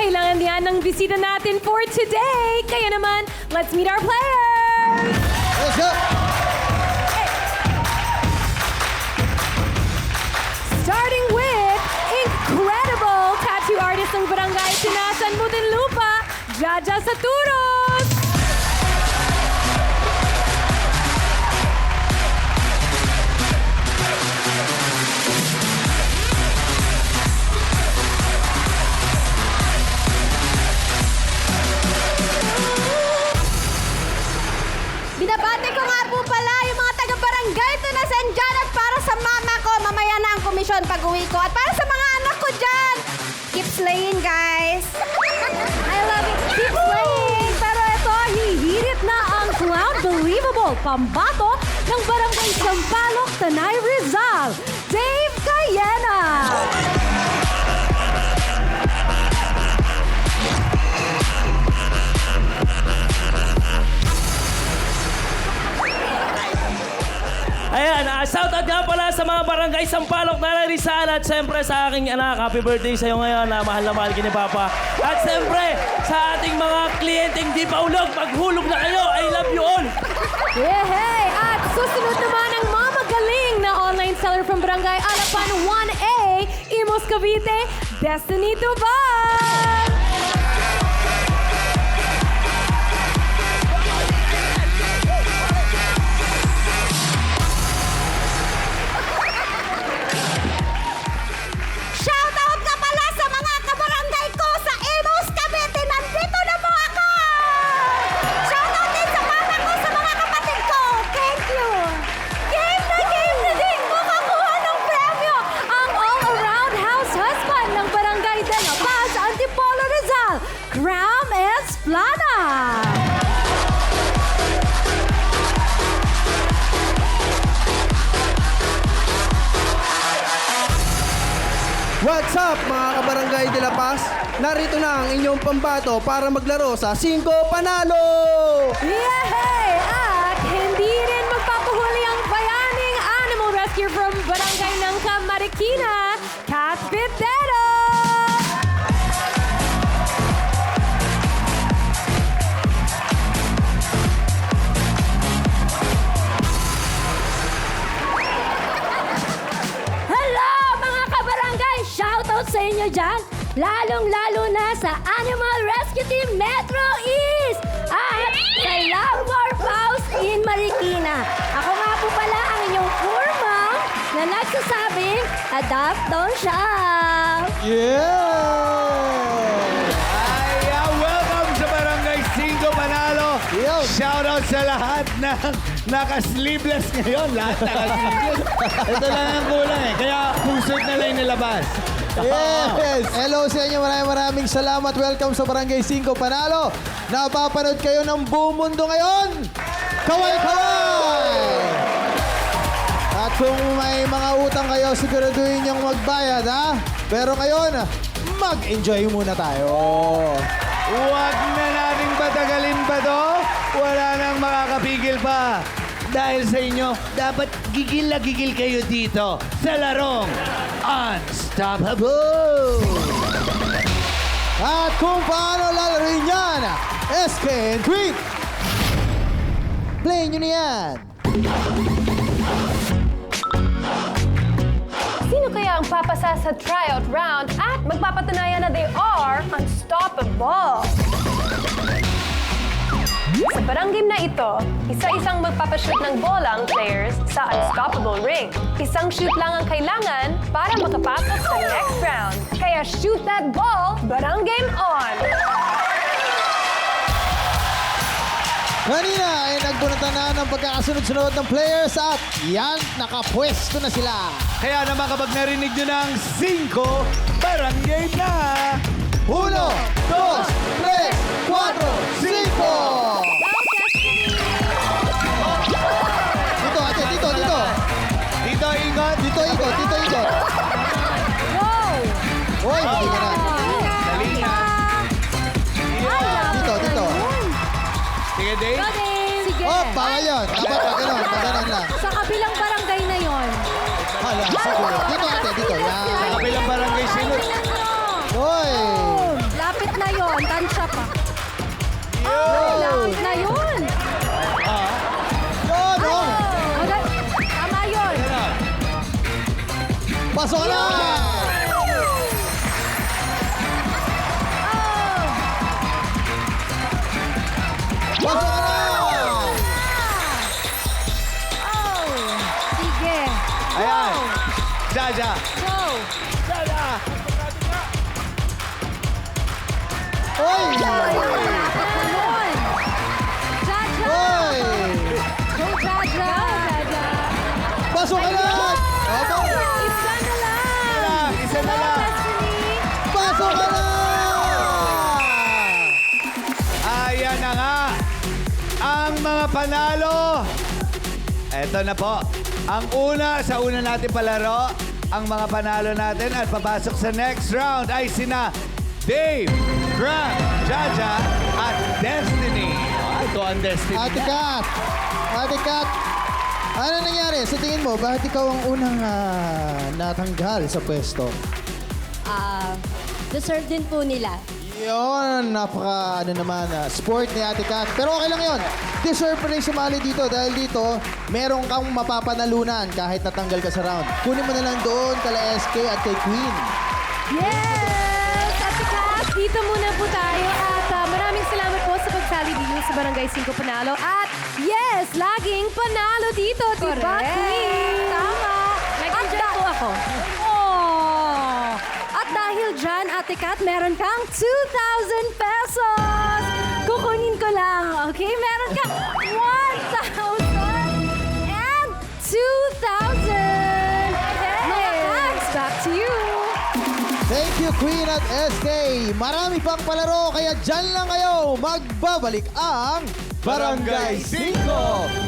kailangan yan ng bisita natin for today. Kaya naman, let's meet our players! Let's go! Starting with incredible tattoo artist ng barangay Tinasan Muntinlupa, Jaja Saturos! Keep slaying guys. I love it. Keep playing! Pero ito, hihirit na ang cloud-believable pambato ng barangay Sampaloc, Tanay Ayan, uh, shoutout nga pala sa mga barangay Sampaloc na Rizal at siyempre sa aking anak. Happy birthday sa iyo ngayon. na mahal na mahal ka ni Papa. At siyempre sa ating mga kliyenteng di paulog, maghulog na kayo. I love you all. Yehey! At susunod naman ang mamagaling na online seller from Barangay Alapan 1A, Imos Cavite, Destiny Duval! Esplana! What's up mga kabarangay de La Paz? Narito na ang inyong pambato para maglaro sa 5 Panalo! Yehey! At hindi rin magpapahuli ang bayaning animal rescue from Barangay sa inyo dyan! Lalong-lalo na sa Animal Rescue Team Metro East! At sa Love House in Marikina. Ako nga po pala ang inyong kurma na nagsasabing, adopt don't shop! Yeah! Ay, ah, welcome sa Barangay 5 Manalo. Yo. Shoutout sa lahat ng naka-sleeveless ngayon. Lahat naka-sleeveless. Ito lang ang kulang eh. Kaya pusod na lang nilabas. Yes! Hello sa inyo. Maraming maraming salamat. Welcome sa Barangay 5 Panalo. Napapanood kayo ng buong mundo ngayon. Kaway kaway! At kung may mga utang kayo, siguraduhin niyong magbayad, ha? Pero ngayon, mag-enjoy muna tayo. Huwag na nating patagalin pa to. Wala nang makakapigil pa. Dahil sa inyo, dapat gigil na gigil kayo dito sa larong Unstoppable! At kung paano lalaroin yan, SK and Tweet! Play nyo na yan! Sino kaya ang papasa sa tryout round at magpapatunayan na they are unstoppable? Sa parang game na ito, isa-isang magpapashoot ng bola ang players sa unstoppable ring. Isang shoot lang ang kailangan para makapasok sa next round. Kaya shoot that ball, barang game on! Kanina ay nagpunatan na ng pagkakasunod-sunod ng players at yan, nakapwesto na sila. Kaya naman kapag narinig nyo ng 5, barangay na! 1, Oh, laot na yun. Yun, oh. Okay. Tama yun. Pasok na! Pasok na! Sige. Ayan. Jaja. Go. Hoy! Ayun, panalo. Eto na po. Ang una sa una natin palaro, ang mga panalo natin at papasok sa next round ay sina Dave, Grant, Jaja at Destiny. Ay, ito ang Destiny. Ate Kat! Ate Kat! Ano nangyari? Sa tingin mo, bakit ikaw ang unang ah, natanggal sa pwesto? Ah, deserve din po nila. Yun, napaka ano naman, ah, sport ni Ate Kat. Pero okay lang yun. Deserve pa rin sumali dito dahil dito, meron kang mapapanalunan kahit natanggal ka sa round. Kunin mo na lang doon kala SK at kay Queen. Yes! At Kat, dito muna po tayo at ah, maraming salamat po sa pagsali dito sa Barangay 5 Panalo. At yes, laging panalo dito, di ba, Correct. Queen? Tama. Nag-enjoy po ako. Dahil dyan, Ate Kat, meron kang 2,000 pesos! Kukunin ko lang, okay? Meron kang 1,000 and 2,000! Mga tags, back to you! Thank you, Queen at SK. Marami pang palaro, kaya dyan lang kayo. Magbabalik ang Barangay 5.